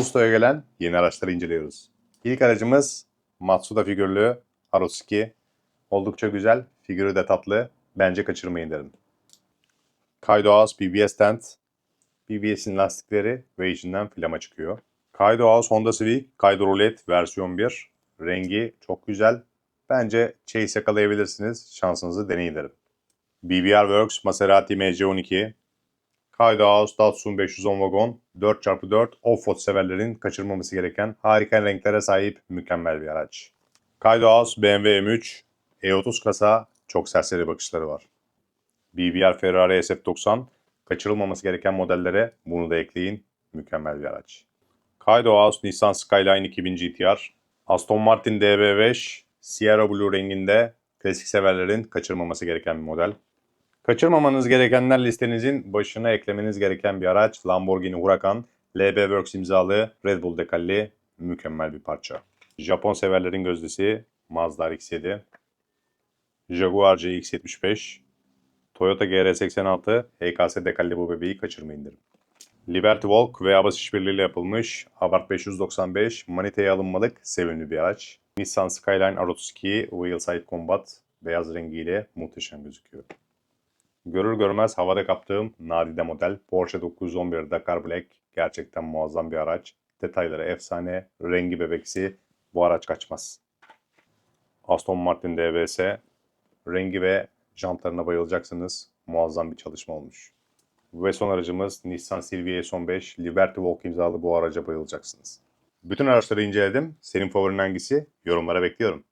Ağustos'a gelen yeni araçları inceliyoruz. İlk aracımız Matsuda figürlü Harusuki. Oldukça güzel, figürü de tatlı. Bence kaçırmayın derim. Kaido House BBS tent. BBS'in lastikleri ve içinden flama çıkıyor. Kaido House Honda Civic Kaido Roulette versiyon 1. Rengi çok güzel. Bence Chase yakalayabilirsiniz. Şansınızı deneyin derim. BBR Works Maserati MC12. House Datsun 510 vagon 4x4 off-road severlerin kaçırmaması gereken harika renklere sahip mükemmel bir araç. House BMW M3 E30 kasa çok serseri bakışları var. BBR Ferrari SF90 kaçırılmaması gereken modellere bunu da ekleyin. Mükemmel bir araç. House Nissan Skyline 2000 GTR Aston Martin DB5 Sierra Blue renginde klasik severlerin kaçırmaması gereken bir model. Kaçırmamanız gerekenler listenizin başına eklemeniz gereken bir araç Lamborghini Huracan LB Works imzalı Red Bull dekalli mükemmel bir parça. Japon severlerin gözdesi Mazda RX-7 Jaguar CX-75 Toyota GR86 HKS dekalli bu bebeği kaçırmayın derim. Liberty Walk ve Abbas işbirliğiyle yapılmış Abarth 595 maniteye alınmalık sevimli bir araç. Nissan Skyline R32 Wheelside Combat beyaz rengiyle muhteşem gözüküyor. Görür görmez havada kaptığım nadide model Porsche 911 Dakar Black gerçekten muazzam bir araç. Detayları efsane, rengi bebeksi, bu araç kaçmaz. Aston Martin DBS, rengi ve jantlarına bayılacaksınız. Muazzam bir çalışma olmuş. Ve son aracımız Nissan Silvia S15 Liberty Walk imzalı bu araca bayılacaksınız. Bütün araçları inceledim. Senin favorin hangisi? Yorumlara bekliyorum.